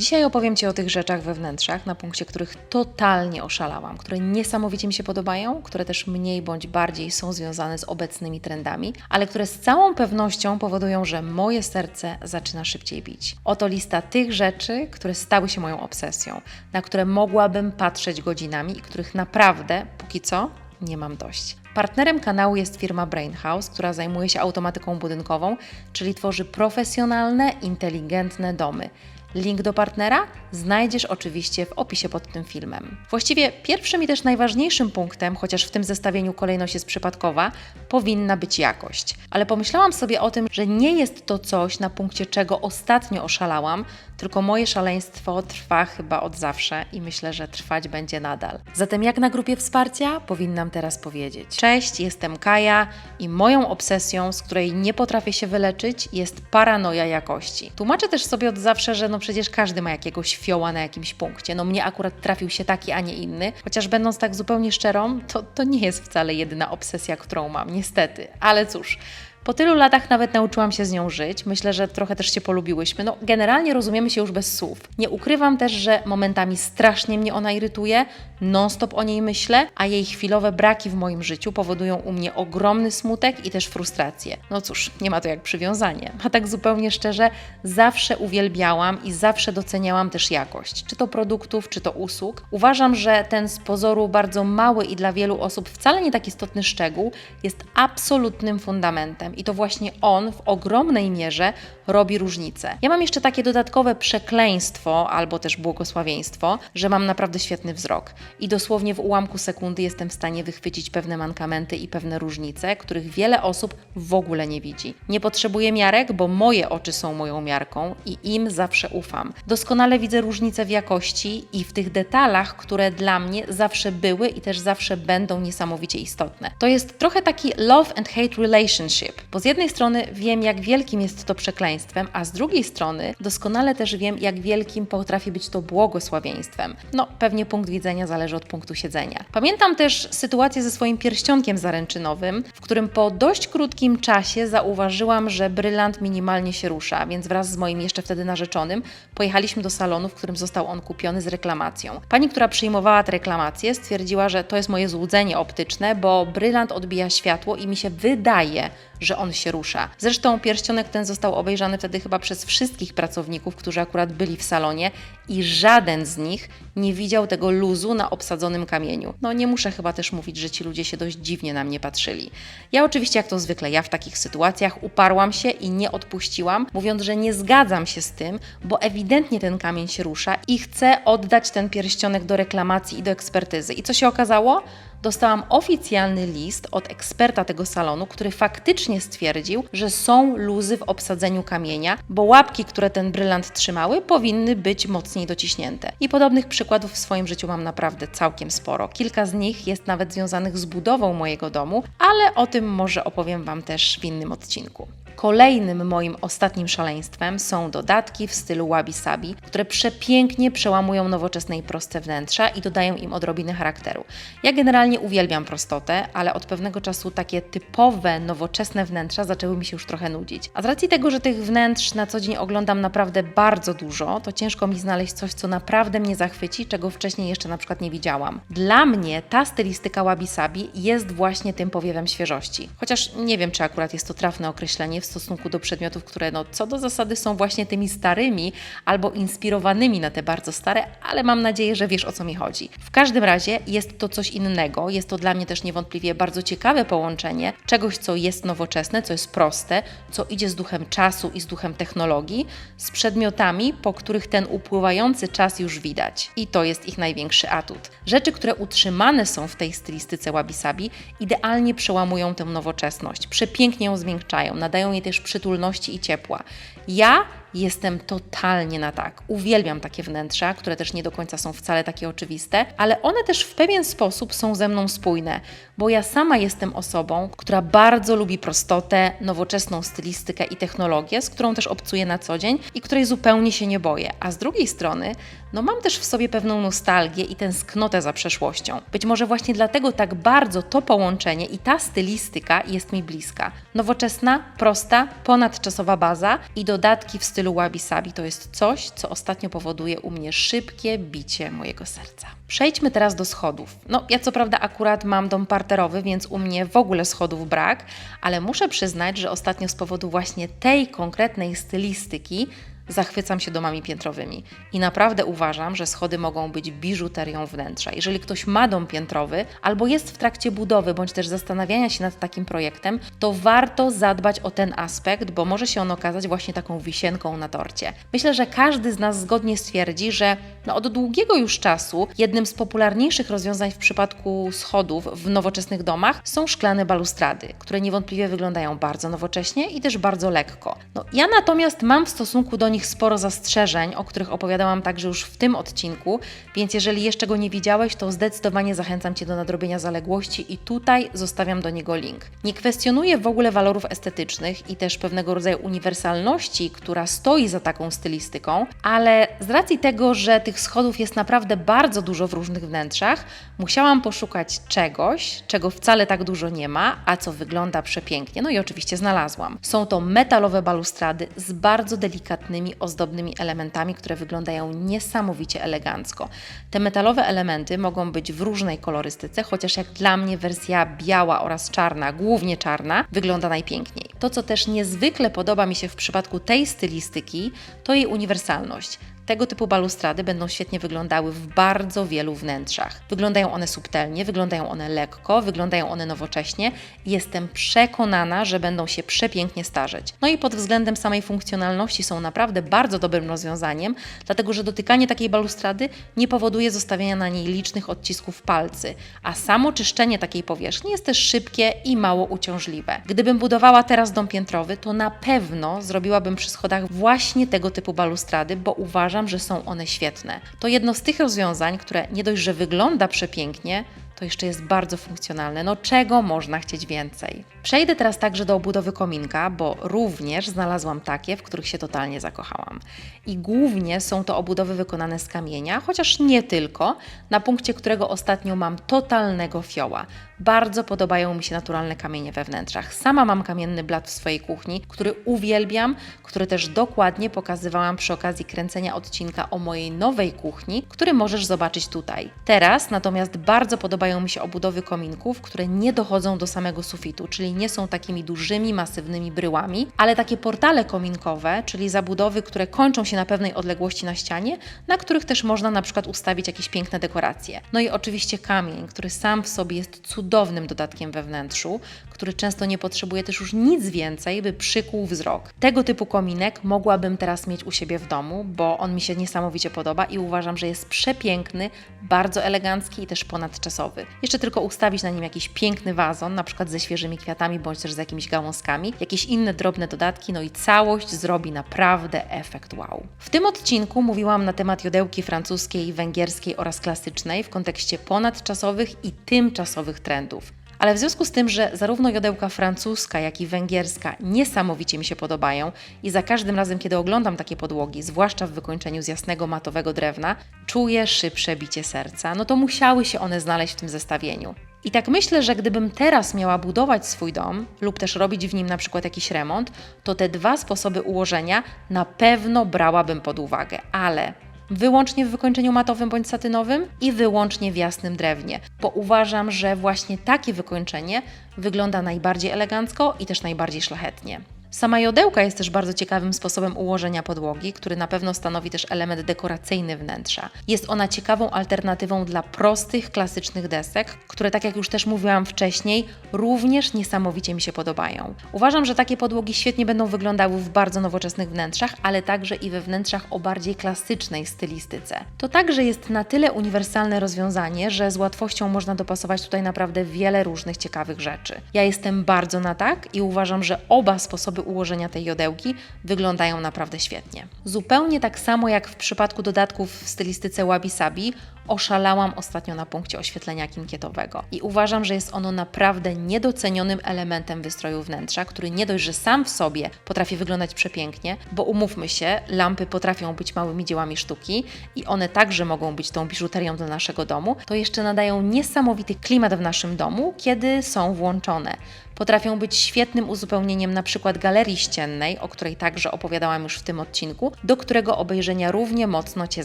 Dzisiaj opowiem Ci o tych rzeczach we wnętrzach, na punkcie których totalnie oszalałam, które niesamowicie mi się podobają, które też mniej bądź bardziej są związane z obecnymi trendami, ale które z całą pewnością powodują, że moje serce zaczyna szybciej bić. Oto lista tych rzeczy, które stały się moją obsesją, na które mogłabym patrzeć godzinami i których naprawdę, póki co, nie mam dość. Partnerem kanału jest firma Brainhouse, która zajmuje się automatyką budynkową, czyli tworzy profesjonalne, inteligentne domy. Link do partnera znajdziesz oczywiście w opisie pod tym filmem. Właściwie pierwszym i też najważniejszym punktem, chociaż w tym zestawieniu kolejność jest przypadkowa, powinna być jakość. Ale pomyślałam sobie o tym, że nie jest to coś, na punkcie czego ostatnio oszalałam, tylko moje szaleństwo trwa chyba od zawsze i myślę, że trwać będzie nadal. Zatem jak na grupie wsparcia powinnam teraz powiedzieć. Cześć, jestem Kaja i moją obsesją, z której nie potrafię się wyleczyć, jest paranoja jakości. Tłumaczę też sobie od zawsze, że no przecież każdy ma jakiegoś fioła na jakimś punkcie. No mnie akurat trafił się taki, a nie inny. Chociaż będąc tak zupełnie szczerą, to, to nie jest wcale jedyna obsesja, którą mam, niestety. Ale cóż, po tylu latach nawet nauczyłam się z nią żyć. Myślę, że trochę też się polubiłyśmy. No, generalnie rozumiemy się już bez słów. Nie ukrywam też, że momentami strasznie mnie ona irytuje, non-stop o niej myślę, a jej chwilowe braki w moim życiu powodują u mnie ogromny smutek i też frustrację. No cóż, nie ma to jak przywiązanie. A tak zupełnie szczerze, zawsze uwielbiałam i zawsze doceniałam też jakość, czy to produktów, czy to usług. Uważam, że ten z pozoru bardzo mały i dla wielu osób wcale nie tak istotny szczegół jest absolutnym fundamentem i to właśnie on w ogromnej mierze robi różnicę. Ja mam jeszcze takie dodatkowe przekleństwo albo też błogosławieństwo, że mam naprawdę świetny wzrok i dosłownie w ułamku sekundy jestem w stanie wychwycić pewne mankamenty i pewne różnice, których wiele osób w ogóle nie widzi. Nie potrzebuję miarek, bo moje oczy są moją miarką i im zawsze ufam. Doskonale widzę różnice w jakości i w tych detalach, które dla mnie zawsze były i też zawsze będą niesamowicie istotne. To jest trochę taki love and hate relationship, bo z jednej strony wiem, jak wielkim jest to przekleństwem, a z drugiej strony doskonale też wiem, jak wielkim potrafi być to błogosławieństwem. No, pewnie punkt widzenia zależy od punktu siedzenia. Pamiętam też sytuację ze swoim pierścionkiem zaręczynowym, w którym po dość krótkim czasie zauważyłam, że brylant minimalnie się rusza, więc wraz z moim jeszcze wtedy narzeczonym pojechaliśmy do salonu, w którym został on kupiony z reklamacją. Pani, która przyjmowała tę reklamację, stwierdziła, że to jest moje złudzenie optyczne, bo brylant odbija światło i mi się wydaje, że on się rusza. Zresztą pierścionek ten został obejrzany wtedy chyba przez wszystkich pracowników, którzy akurat byli w salonie i żaden z nich nie widział tego luzu na obsadzonym kamieniu. No nie muszę chyba też mówić, że ci ludzie się dość dziwnie na mnie patrzyli. Ja oczywiście, jak to zwykle, ja w takich sytuacjach uparłam się i nie odpuściłam, mówiąc, że nie zgadzam się z tym, bo ewidentnie ten kamień się rusza i chcę oddać ten pierścionek do reklamacji i do ekspertyzy. I co się okazało? Dostałam oficjalny list od eksperta tego salonu, który faktycznie stwierdził, że są luzy w obsadzeniu kamienia, bo łapki, które ten brylant trzymały, powinny być mocniej dociśnięte. I podobnych przykładów w swoim życiu mam naprawdę całkiem sporo. Kilka z nich jest nawet związanych z budową mojego domu, ale o tym może opowiem Wam też w innym odcinku. Kolejnym moim ostatnim szaleństwem są dodatki w stylu wabi sabi, które przepięknie przełamują nowoczesne i proste wnętrza i dodają im odrobiny charakteru. Ja generalnie uwielbiam prostotę, ale od pewnego czasu takie typowe, nowoczesne wnętrza zaczęły mi się już trochę nudzić. A z racji tego, że tych wnętrz na co dzień oglądam naprawdę bardzo dużo, to ciężko mi znaleźć coś, co naprawdę mnie zachwyci, czego wcześniej jeszcze na przykład nie widziałam. Dla mnie ta stylistyka wabi sabi jest właśnie tym powiewem świeżości. Chociaż nie wiem, czy akurat jest to trafne określenie w stosunku do przedmiotów, które no, co do zasady są właśnie tymi starymi albo inspirowanymi na te bardzo stare, ale mam nadzieję, że wiesz o co mi chodzi. W każdym razie jest to coś innego, jest to dla mnie też niewątpliwie bardzo ciekawe połączenie czegoś, co jest nowoczesne, co jest proste, co idzie z duchem czasu i z duchem technologii, z przedmiotami, po których ten upływający czas już widać. I to jest ich największy atut. Rzeczy, które utrzymane są w tej stylistyce wabi-sabi, idealnie przełamują tę nowoczesność, przepięknie ją zmiękczają, nadają jej też przytulności i ciepła. Ja jestem totalnie na tak. Uwielbiam takie wnętrza, które też nie do końca są wcale takie oczywiste, ale one też w pewien sposób są ze mną spójne, bo ja sama jestem osobą, która bardzo lubi prostotę, nowoczesną stylistykę i technologię, z którą też obcuję na co dzień i której zupełnie się nie boję. A z drugiej strony, no mam też w sobie pewną nostalgię i tęsknotę za przeszłością. Być może właśnie dlatego tak bardzo to połączenie i ta stylistyka jest mi bliska. Nowoczesna, prosta, ponadczasowa baza i dodatki w stylu stylu Wabi Sabi to jest coś, co ostatnio powoduje u mnie szybkie bicie mojego serca. Przejdźmy teraz do schodów. No, ja co prawda akurat mam dom parterowy, więc u mnie w ogóle schodów brak, ale muszę przyznać, że ostatnio z powodu właśnie tej konkretnej stylistyki zachwycam się domami piętrowymi i naprawdę uważam, że schody mogą być biżuterią wnętrza. Jeżeli ktoś ma dom piętrowy albo jest w trakcie budowy bądź też zastanawiania się nad takim projektem, to warto zadbać o ten aspekt, bo może się on okazać właśnie taką wisienką na torcie. Myślę, że każdy z nas zgodnie stwierdzi, że no od długiego już czasu jednym z popularniejszych rozwiązań w przypadku schodów w nowoczesnych domach są szklane balustrady, które niewątpliwie wyglądają bardzo nowocześnie i też bardzo lekko. No, ja natomiast mam w stosunku do nich nich sporo zastrzeżeń, o których opowiadałam także już w tym odcinku, więc jeżeli jeszcze go nie widziałeś, to zdecydowanie zachęcam Cię do nadrobienia zaległości i tutaj zostawiam do niego link. Nie kwestionuję w ogóle walorów estetycznych i też pewnego rodzaju uniwersalności, która stoi za taką stylistyką, ale z racji tego, że tych schodów jest naprawdę bardzo dużo w różnych wnętrzach, musiałam poszukać czegoś, czego wcale tak dużo nie ma, a co wygląda przepięknie. No i oczywiście znalazłam. Są to metalowe balustrady z bardzo delikatnymi ozdobnymi elementami, które wyglądają niesamowicie elegancko. Te metalowe elementy mogą być w różnej kolorystyce, chociaż jak dla mnie wersja biała oraz czarna, głównie czarna, wygląda najpiękniej. To, co też niezwykle podoba mi się w przypadku tej stylistyki, to jej uniwersalność. Tego typu balustrady będą świetnie wyglądały w bardzo wielu wnętrzach. Wyglądają one subtelnie, wyglądają one lekko, wyglądają one nowocześnie jestem przekonana, że będą się przepięknie starzeć. No i pod względem samej funkcjonalności są naprawdę bardzo dobrym rozwiązaniem, dlatego że dotykanie takiej balustrady nie powoduje zostawiania na niej licznych odcisków palcy, a samo czyszczenie takiej powierzchni jest też szybkie i mało uciążliwe. Gdybym budowała teraz dom piętrowy, to na pewno zrobiłabym przy schodach właśnie tego typu balustrady, bo uważam, uważam, że są one świetne. To jedno z tych rozwiązań, które nie dość, że wygląda przepięknie, to jeszcze jest bardzo funkcjonalne. No czego można chcieć więcej? Przejdę teraz także do obudowy kominka, bo również znalazłam takie, w których się totalnie zakochałam. I głównie są to obudowy wykonane z kamienia, chociaż nie tylko, na punkcie którego ostatnio mam totalnego fioła. Bardzo podobają mi się naturalne kamienie we wnętrzach. Sama mam kamienny blat w swojej kuchni, który uwielbiam, który też dokładnie pokazywałam przy okazji kręcenia odcinka o mojej nowej kuchni, który możesz zobaczyć tutaj. Teraz natomiast bardzo podobają mi się obudowy kominków, które nie dochodzą do samego sufitu, czyli nie są takimi dużymi, masywnymi bryłami, ale takie portale kominkowe, czyli zabudowy, które kończą się na pewnej odległości na ścianie, na których też można na przykład ustawić jakieś piękne dekoracje. No i oczywiście kamień, który sam w sobie jest cudowny cudownym dodatkiem we wnętrzu, który często nie potrzebuje też już nic więcej, by przykuł wzrok. Tego typu kominek mogłabym teraz mieć u siebie w domu, bo on mi się niesamowicie podoba i uważam, że jest przepiękny, bardzo elegancki i też ponadczasowy. Jeszcze tylko ustawić na nim jakiś piękny wazon, na przykład ze świeżymi kwiatami bądź też z jakimiś gałązkami, jakieś inne drobne dodatki, no i całość zrobi naprawdę efekt wow. W tym odcinku mówiłam na temat jodełki francuskiej, węgierskiej oraz klasycznej w kontekście ponadczasowych i tymczasowych trendów. Ale w związku z tym, że zarówno jodełka francuska, jak i węgierska niesamowicie mi się podobają i za każdym razem, kiedy oglądam takie podłogi, zwłaszcza w wykończeniu z jasnego matowego drewna, czuję szybsze bicie serca, no to musiały się one znaleźć w tym zestawieniu. I tak myślę, że gdybym teraz miała budować swój dom lub też robić w nim na przykład jakiś remont, to te dwa sposoby ułożenia na pewno brałabym pod uwagę, ale wyłącznie w wykończeniu matowym bądź satynowym i wyłącznie w jasnym drewnie, bo uważam, że właśnie takie wykończenie wygląda najbardziej elegancko i też najbardziej szlachetnie. Sama jodełka jest też bardzo ciekawym sposobem ułożenia podłogi, który na pewno stanowi też element dekoracyjny wnętrza. Jest ona ciekawą alternatywą dla prostych, klasycznych desek, które, tak jak już też mówiłam wcześniej, również niesamowicie mi się podobają. Uważam, że takie podłogi świetnie będą wyglądały w bardzo nowoczesnych wnętrzach, ale także i we wnętrzach o bardziej klasycznej stylistyce. To także jest na tyle uniwersalne rozwiązanie, że z łatwością można dopasować tutaj naprawdę wiele różnych ciekawych rzeczy. Ja jestem bardzo na tak i uważam, że oba sposoby ułożenia tej jodełki wyglądają naprawdę świetnie. Zupełnie tak samo jak w przypadku dodatków w stylistyce Wabi Sabi, oszalałam ostatnio na punkcie oświetlenia kinkietowego i uważam, że jest ono naprawdę niedocenionym elementem wystroju wnętrza, który nie dość, że sam w sobie potrafi wyglądać przepięknie, bo umówmy się, lampy potrafią być małymi dziełami sztuki i one także mogą być tą biżuterią do naszego domu, to jeszcze nadają niesamowity klimat w naszym domu, kiedy są włączone Potrafią być świetnym uzupełnieniem przykład galerii ściennej, o której także opowiadałam już w tym odcinku, do którego obejrzenia równie mocno Cię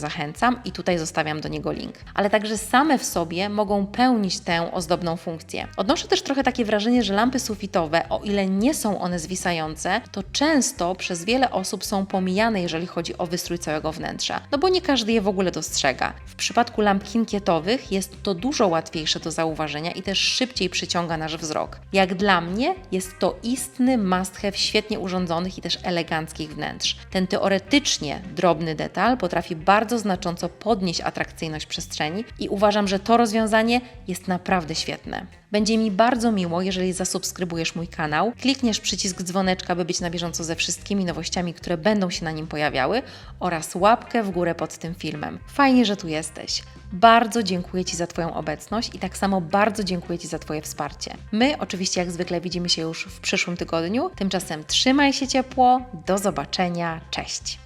zachęcam i tutaj zostawiam do niego link. Ale także same w sobie mogą pełnić tę ozdobną funkcję. Odnoszę też trochę takie wrażenie, że lampy sufitowe, o ile nie są one zwisające, to często przez wiele osób są pomijane, jeżeli chodzi o wystrój całego wnętrza, no bo nie każdy je w ogóle dostrzega. W przypadku lamp kinkietowych jest to dużo łatwiejsze do zauważenia i też szybciej przyciąga nasz wzrok. Jak dla mnie jest to istny must have świetnie urządzonych i też eleganckich wnętrz. Ten teoretycznie drobny detal potrafi bardzo znacząco podnieść atrakcyjność przestrzeni i uważam, że to rozwiązanie jest naprawdę świetne. Będzie mi bardzo miło, jeżeli zasubskrybujesz mój kanał, klikniesz przycisk dzwoneczka, by być na bieżąco ze wszystkimi nowościami, które będą się na nim pojawiały oraz łapkę w górę pod tym filmem. Fajnie, że tu jesteś. Bardzo dziękuję Ci za Twoją obecność i tak samo bardzo dziękuję Ci za Twoje wsparcie. My oczywiście jak zwykle widzimy się już w przyszłym tygodniu. Tymczasem trzymaj się ciepło, do zobaczenia, cześć!